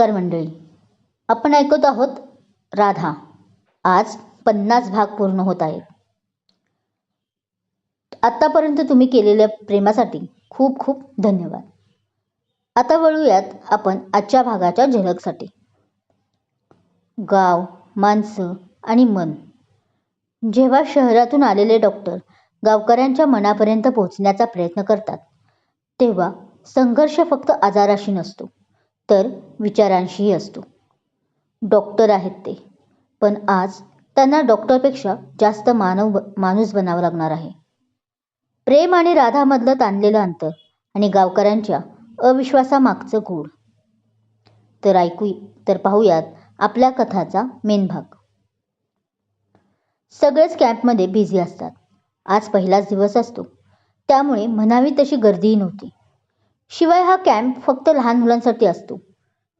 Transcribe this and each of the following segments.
नमस्कार मंडळी. आपण ऐकत आहोत राधा. आज पन्नास भाग पूर्ण होत आहेत. आत्तापर्यंत तुम्ही केलेल्या प्रेमासाठी खूप खूप धन्यवाद. आता वळूयात आपण आजच्या भागाच्या झलकसाठी. गाव माणसं आणि मन. जेव्हा शहरातून आलेले डॉक्टर गावकऱ्यांच्या मनापर्यंत पोहोचण्याचा प्रयत्न करतात तेव्हा संघर्ष फक्त आजाराशी नसतो. तर विचारांशीही असतो. डॉक्टर आहेत ते. पण आज त्यांना डॉक्टरपेक्षा जास्त मानव माणूस बनावं लागणार आहे. प्रेम आणि राधामधलं ताणलेलं अंतर आणि गावकऱ्यांच्या अविश्वासामागचं गूढ. तर ऐकू तर पाहूयात आपल्या कथाचा मेन भाग. सगळेच कॅम्पमध्ये बिझी असतात. आज पहिलाच दिवस असतो. त्यामुळे म्हणावी तशी गर्दीही नव्हती. शिवाय हा कॅम्प फक्त लहान मुलांसाठी असतो.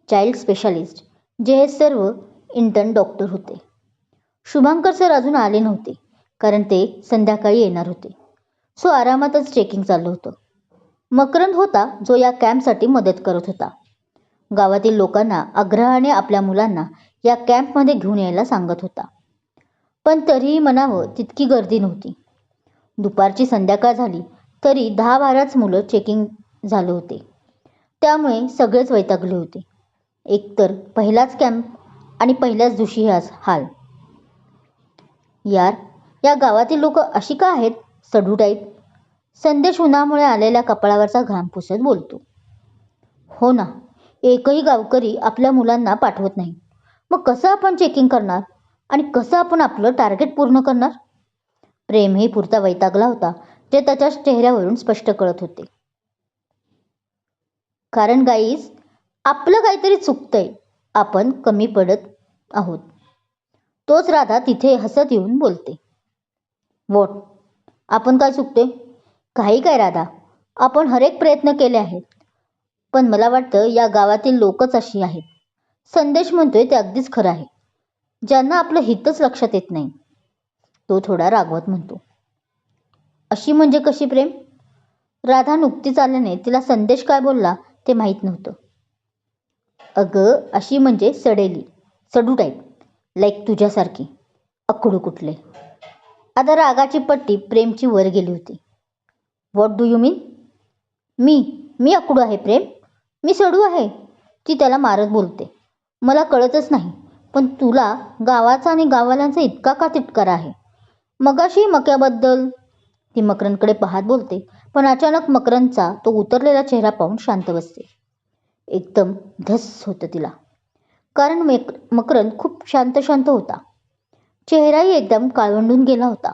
चाइल्ड स्पेशालिस्ट जे हे सर्व इंटर्न डॉक्टर होते. शुभांकर सर अजून आले नव्हते कारण ते संध्याकाळी येणार होते. सो आरामातच चेकिंग चाललं होतं. मकरंद होता जो या कॅम्पसाठी मदत करत होता. गावातील लोकांना आग्रहाने आपल्या मुलांना या कॅम्पमध्ये घेऊन यायला सांगत होता. पण तरीही म्हणावं तितकी गर्दी नव्हती. दुपारची संध्याकाळ झाली तरी दहा बाराच मुलं चेकिंग झाले होते. त्यामुळे सगळेच वैतागले होते. एकतर पहिलाच कॅम्प आणि पहिल्याच दिवशी हा हाल. यार या गावातील लोक अशी का आहेत? सडू टाईप संदेश उन्हामुळे आलेल्या कपाळावरचा घाम पुसत बोलतो. हो ना एकही गावकरी आपल्या मुलांना पाठवत नाही. मग कसं आपण चेकिंग करणार? आणि कसं आपण आपलं टार्गेट पूर्ण करणार? प्रेमही पुरता वैतागला होता जे त्याच्या चेहऱ्यावरून स्पष्ट कळत होते. कारण गाईज आपलं काहीतरी चुकतंय. आपण कमी पडत आहोत. तोच राधा तिथे हसत येऊन बोलते. वॉट आपण काय चुकतोय? काही काय राधा? आपण हरेक प्रयत्न केले आहेत. पण मला वाटतं या गावातील लोकच अशी आहेत. संदेश म्हणतोय ते अगदीच खरं आहे. ज्यांना आपलं हितच लक्षात येत नाही. तो थोडा रागवत म्हणतो. अशी म्हणजे कशी प्रेम? राधा नुकतीच आल्याने तिला संदेश काय बोलला? ते माहीत नव्हतं. अगं अशी म्हणजे सडेली सडू टाईप लाईक तुझ्यासारखी अकडू कुठले. आता रागाची पट्टी प्रेमची वर गेली होती. व्हॉट डू यू मीन मी मी अकडू आहे प्रेम मी सडू आहे ती त्याला मारत बोलते. मला कळतच नाही पण तुला गावाचा आणि गावाल्यांचा इतका का तिटकारा आहे? मगाशी मक्याबद्दल ती मकरांकडे पाहत बोलते पण अचानक मकरंदचा तो उतरलेला चेहरा पाहून शांत बसते एकदम धस होतं तिला. कारण मेक मकरंद खूप शांत शांत होता. चेहराही एकदम काळवंडून गेला होता.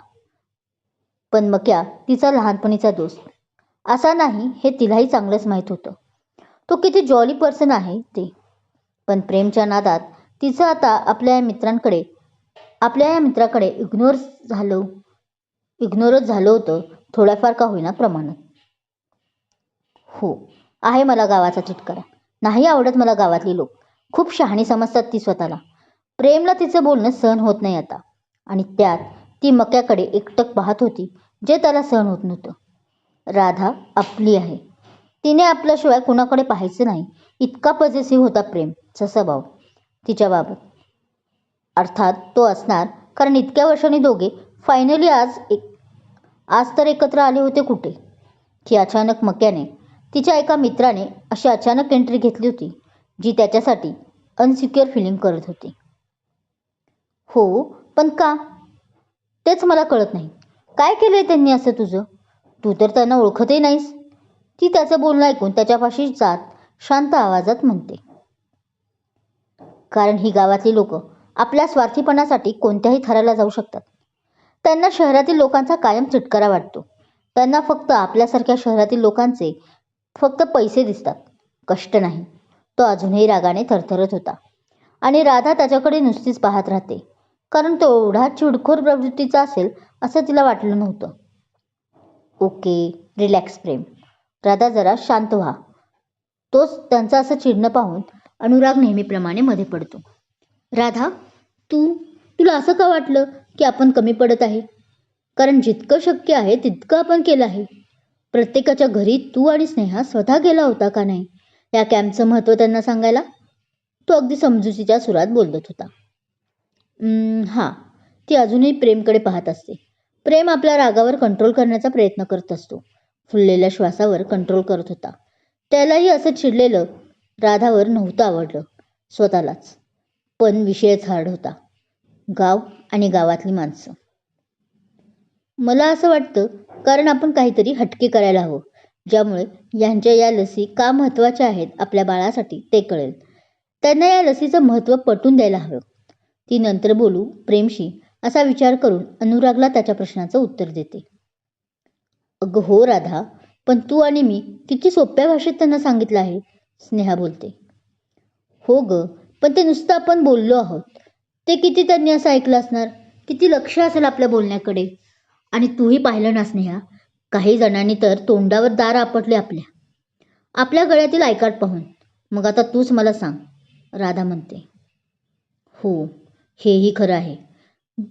पण मक्या तिचा लहानपणीचा दोस्त. असा नाही हे तिलाही चांगलंच माहीत होतं. तो किती जॉली पर्सन आहे ते. पण प्रेमच्या नादात तिचं आता आपल्या या मित्रांकडे आपल्या या मित्राकडे इग्नोर झालं इग्नोरच झालं होतं. थोड्याफार का होईना प्रमाणात. हो आहे मला गावाचा चिटकारा. नाही आवडत मला गावातली लोक. खूप शहाणी समजतात ती स्वतःला. प्रेमला तिचं बोलणं सहन होत नाही आता. आणि त्यात ती मक्याकडे एकटक पाहत होती जे त्याला सहन होत नव्हतं. राधा आपली आहे. तिने आपल्याशिवाय कुणाकडे पाहायचं नाही. इतका पजेसिव्ह होता प्रेमचा स्वभाव. तिच्याबाबत. अर्थात तो असणार कारण इतक्या वर्षांनी दोघे फायनली आज एक आज तर एकत्र आले होते कुठे? की अचानक मक्याने तिच्या एका मित्राने अशी अचानक एंट्री घेतली होती जी त्याच्यासाठी अनसिक्युअर फिलिंग करत होती. हो पण का? तेच मला कळत नाही. काय केलंय त्यांनी असं तुझं? तू तर त्यांना ओळखतही नाहीस. ती त्याचं बोलणं ऐकून त्याच्यापाशी जात शांत आवाजात म्हणते. कारण ही गावातली लोक आपल्या स्वार्थीपणासाठी कोणत्याही थराला जाऊ शकतात. त्यांना शहरातील लोकांचा कायम चिटकारा वाटतो. त्यांना फक्त आपल्यासारख्या शहरातील लोकांचे फक्त पैसे दिसतात. कष्ट नाही. तो अजूनही रागाने थरथरत होता. आणि राधा त्याच्याकडे नुसतीच पाहत राहते. कारण तो एवढा चिडखोर प्रवृत्तीचा असेल असं तिला वाटलं नव्हतं. ओके रिलॅक्स प्रेम. राधा जरा शांत व्हा. तोच त्यांचं असं चिडणं पाहून अनुराग नेहमीप्रमाणे मध्ये पडतो. राधा तू तुला असं का वाटलं? की आपण कमी पडत आहे. कारण जितकं शक्य आहे तितकं आपण केलं आहे. प्रत्येकाच्या घरी तू आणि स्नेहा स्वतः गेला होता का नाही? या कॅम्पचं महत्त्व त्यांना सांगायला? तो अगदी समजुतीच्या सुरात बोलत होता. हां. ती अजूनही प्रेमकडे पाहत असते. प्रेम आपल्या रागावर कंट्रोल करण्याचा प्रयत्न करत असतो. फुललेल्या श्वासावर कंट्रोल करत होता. त्यालाही असं चिडलेलं राधावर नव्हतं आवडलं. स्वतःलाच. पण विषयच हार्ड होता. गाव आणि गावातली माणसं. मला असं वाटतं कारण आपण काहीतरी हटके करायला हवं ज्यामुळे यांच्या या लसी का महत्त्वाच्या आहेत आपल्या बाळासाठी ते कळेल. त्यांना या लसीचं महत्त्व पटवून द्यायला हवं. ती नंतर बोलू प्रेमशी असा विचार करून अनुरागला त्याच्या प्रश्नाचं उत्तर देते. अगं हो राधा पण तू आणि मी किती सोप्या भाषेत त्यांना सांगितलं आहे स्नेहा बोलते. हो ग पण ते नुसतं आपण बोललो आहोत. ते किती त्यांनी असं ऐकलं असणार? किती लक्ष असेल आपल्या बोलण्याकडे? आणि तूही पाहिलं ना स्नेहा काही जणांनी तर तोंडावर दार आपटले आपल्या. आपल्या गळ्यातील ऐकाट पाहून. मग आता तूच मला सांग राधा म्हणते. हो हेही खरं आहे.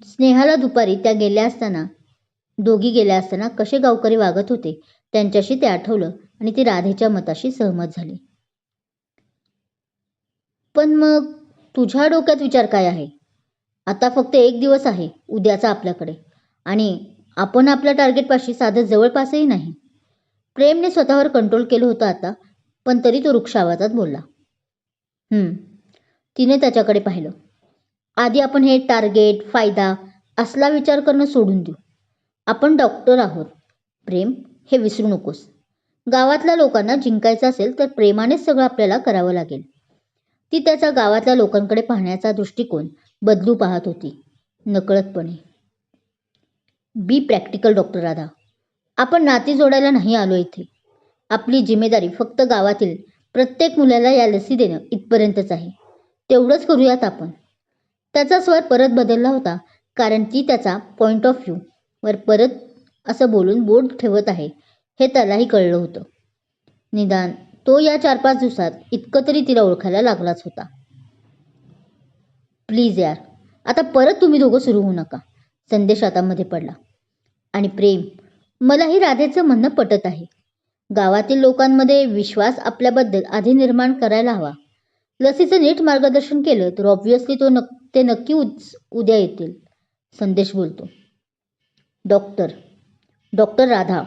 स्नेहाला दुपारी त्या गेल्या असताना दोघी गेल्या असताना कसे गावकरी वागत होते त्यांच्याशी ते आठवलं आणि ती राधेच्या मताशी सहमत झाली. पण मग तुझ्या डोक्यात विचार काय आहे? आता फक्त एक दिवस आहे उद्याचा आपल्याकडे. आणि आपण आपल्या टार्गेटपाशी साधं जवळपासही नाही. प्रेमने स्वतःवर कंट्रोल केलं होतं आता पण तरी तो वृक्ष आवाजात बोलला. तिने त्याच्याकडे पाहिलं. आधी आपण हे टार्गेट फायदा असला विचार करणं सोडून देऊ. आपण डॉक्टर आहोत. प्रेम हे विसरू नकोस. गावातल्या लोकांना जिंकायचं असेल तर प्रेमानेच सगळं आपल्याला करावं लागेल. ती त्याचा गावातल्या लोकांकडे पाहण्याचा दृष्टिकोन बदलू पाहत होती नकळतपणे. Be practical doctor Radha. आपण नाती जोडायला नाही आलो इथे. आपली जिम्मेदारी फक्त गावातील प्रत्येक मुलाला या लसी देणं इथपर्यंतच आहे. तेवढंच करूयात आपण. त्याचा स्वर परत बदलला होता कारण ती त्याचा पॉईंट ऑफ व्ह्यू वर परत असं बोलून बोट ठेवत आहे हे त्यालाही कळलं होतं. निदान तो या चार पाच दिवसात इतकं तरी तिला ओळखायला लागलाच होता. प्लीज यार आता परत तुम्ही दोघं सुरू होऊ नका. संदेश हातामध्ये पडला. आणि प्रेम मलाही राधेचं म्हणणं पटत आहे. गावातील लोकांमध्ये विश्वास आपल्याबद्दल आधी निर्माण करायला हवा. लसीचं नीट मार्गदर्शन केलं तर ऑब्व्हियसली तो नक ते नक्की उच उद्या येतील. संदेश बोलतो. डॉक्टर डॉक्टर राधा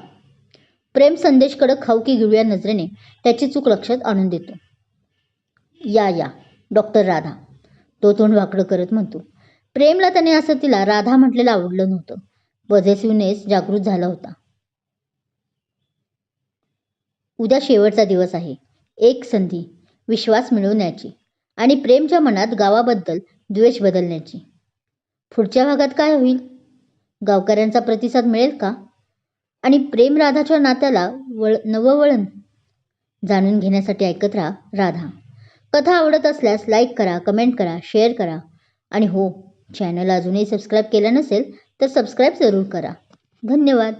प्रेम संदेशकडं खाऊकी गिळूया नजरेने त्याची चूक लक्षात आणून देतो. या या डॉक्टर राधा. तो तोंड वाकडं करत म्हणतो प्रेमला त्याने असं तिला राधा म्हटलेलं आवडलं नव्हतं. पॉझिटिव्हनेस जागृत झाला होता. उद्या शेवटचा दिवस आहे. एक संधी विश्वास मिळवण्याची आणि प्रेमच्या मनात गावाबद्दल द्वेष बदलण्याची. पुढच्या भागात काय होईल? गावकऱ्यांचा प्रतिसाद मिळेल का? आणि प्रेम राधाच्या नात्याला वळ नवं वळण? जाणून घेण्यासाठी ऐकत राहा राधा. कथा आवडत असल्यास लाईक करा कमेंट करा शेअर करा. आणि हो चॅनल अजूनही सबस्क्राईब केलं नसेल तर सबस्क्राईब जरूर करा. धन्यवाद.